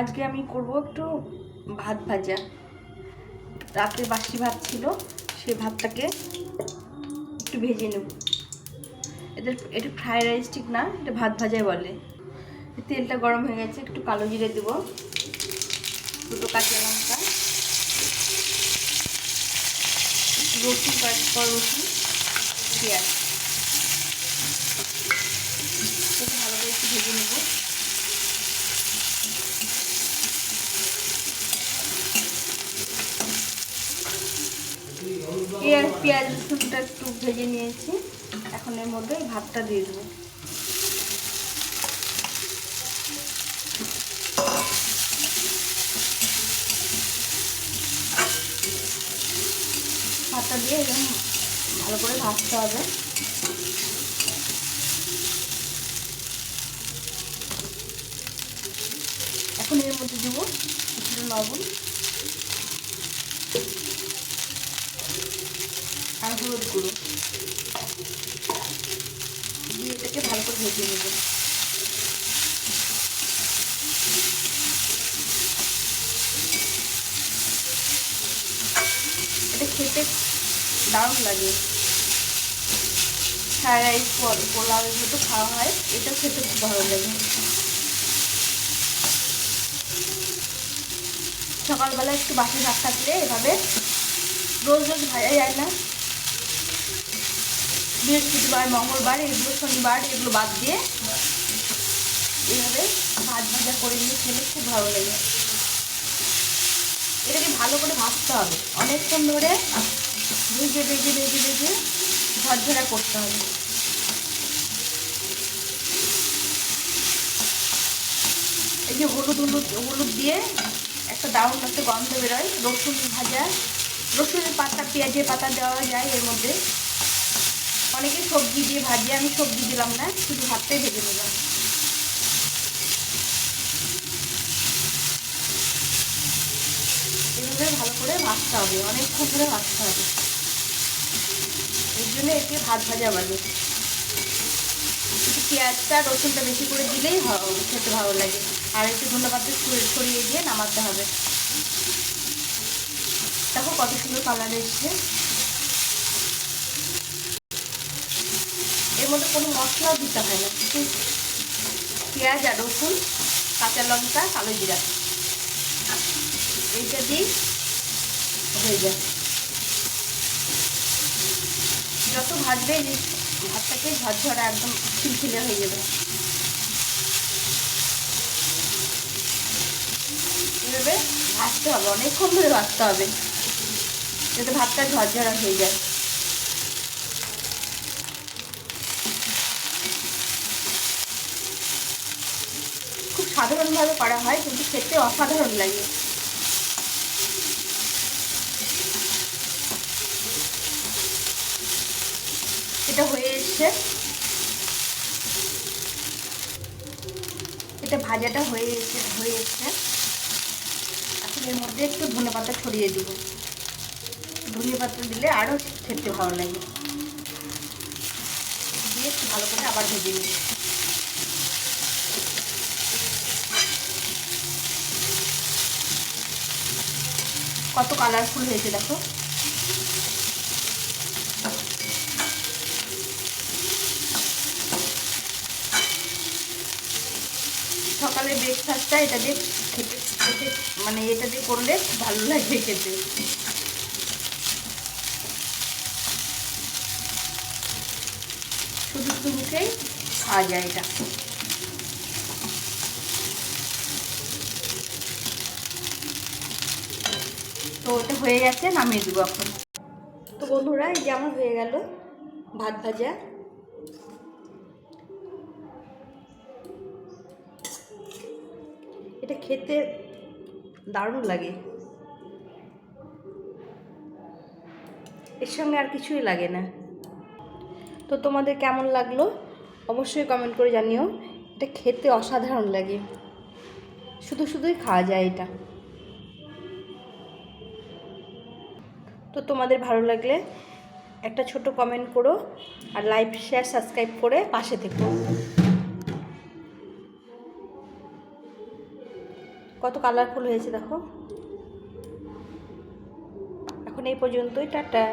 আজকে আমি করব একটু ভাত ভাজা। রাতে বাসি ভাত ছিল সেই ভাতটাকে একটু ভেজে নেব। এদের এটা ফ্রাইড রাইস ঠিক না, এটা ভাত ভাজাই বলে। তেলটা গরম হয়ে গেছে, একটু কালো জিরে দেব। দুটো কাঁচা লঙ্কা, রসুন কয়েকটা রসুন, পেঁয়াজ এটা ভালো করে একটু ভেজে নেব পেঁয়াজ রসুনটা একটু ভেজে নিয়েছি। এখন এর মধ্যে ভাতটা দিয়ে দেবো। ভাতটা দিয়ে এরকম ভালো করে ভাজতে হবে। এখন এর মধ্যে দেবো একটু লবণ। আর হলুদ গুঁড়ো। দিয়ে এটাকে ভালো করে ভেজে নেব। এটা খেতে দারুণ লাগে। ফ্রাইড রাইস পোলাও এগুলো খাওয়া হয়, এটা খেতে খুব ভালো লাগে। সকালবেলা একটু বাসি ভাত থাকলে এভাবে রোজ রোজ ভাজা যায় না। বৃহস্পতিবার, মঙ্গলবার, এগুলো শনিবার, এগুলো বাদ দিয়ে এইভাবে ভাত ভাজা করে নিয়ে খেলে খুব ভালো লাগে। এটাকে ভালো করে ভাজতে হবে। অনেকক্ষণ ধরে ভেজে ভেজে ভেজে ভেজে ঝরঝরা করতে হবে। এই যে হলুদ হলুদ হলুদ দিয়ে একটা দারুণ একটা গন্ধ বেরোয়। রসুন ভাজা, রসুনের পাতা, পেঁয়াজের পাতা দেওয়া যায় এর মধ্যে। অনেকে সবজি দিয়ে ভাজে, আমি সবজি দিলাম না, শুধু ভাতটাই ভেজে নিলাম। এভাবে ভালো করে ভাজতে হবে, অনেকক্ষণ ধরে ভাজতে হবে। এর জন্য একে ভাত ভাজা বলে। একটু পেঁয়াজটা, রসুনটা বেশি করে দিলেই খেতে ভালো লাগে। আর একটু ধন্যবাদ ছড়িয়ে দিয়ে নামাতে হবে। দেখো কত সুন্দর কালার এসছে। মধ্যে কোনো মশলাও দিতে হয় না। শুধু পেঁয়াজ আর রসুন, কাঁচা লঙ্কা, কালো জিরা। এইটা দিই হয়ে যায়। যত ভাজবে ভাতটাকে ঝরঝরা একদম খিলখিলে হয়ে যাবে। এভাবে ভাজতে হবে, অনেকক্ষণ ধরে ভাজতে হবে। যাতে ভাতটা ঝরঝরা হয়ে যায়। খুব সাধারণভাবে করা হয়, কিন্তু খেতে অসাধারণ লাগে। এটা হয়ে এসছে। এটা ভাজাটা হয়ে এসে, হয়ে এসছে। এখন এর মধ্যে একটু ধনে পাতা ছড়িয়ে দিব। ধনে পাতা দিলে আরও খেতে ভালো লাগে। দিয়ে ভালো করে আবার ভেজে নিই কত কালারফুল হয়েছে দেখো। সকালে ব্রেকফাস্টটা এটা দিয়ে খেতে খেতে মানে এটা দিয়ে করলে ভালো লাগে খেতে। শুধু শুধু মুখেই খাওয়া যায় এটা। তো ওটা হয়ে গেছে, নামিয়ে দেবো এখন। তো বন্ধুরা, এই যে আমার হয়ে গেল ভাত ভাজা। এটা খেতে দারুণ লাগে। এর সঙ্গে আর কিছুই লাগে না। তো তোমাদের কেমন লাগল? অবশ্যই কমেন্ট করে জানিও। এটা খেতে অসাধারণ লাগে। শুধু শুধুই খাওয়া যায় এটা। তো তোমাদের ভালো লাগলে একটা ছোট কমেন্ট করো আর লাইক শেয়ার সাবস্ক্রাইব করে পাশে থেকো। কত কালারফুল হয়েছে দেখো। এখন এই পর্যন্তই, টাটা।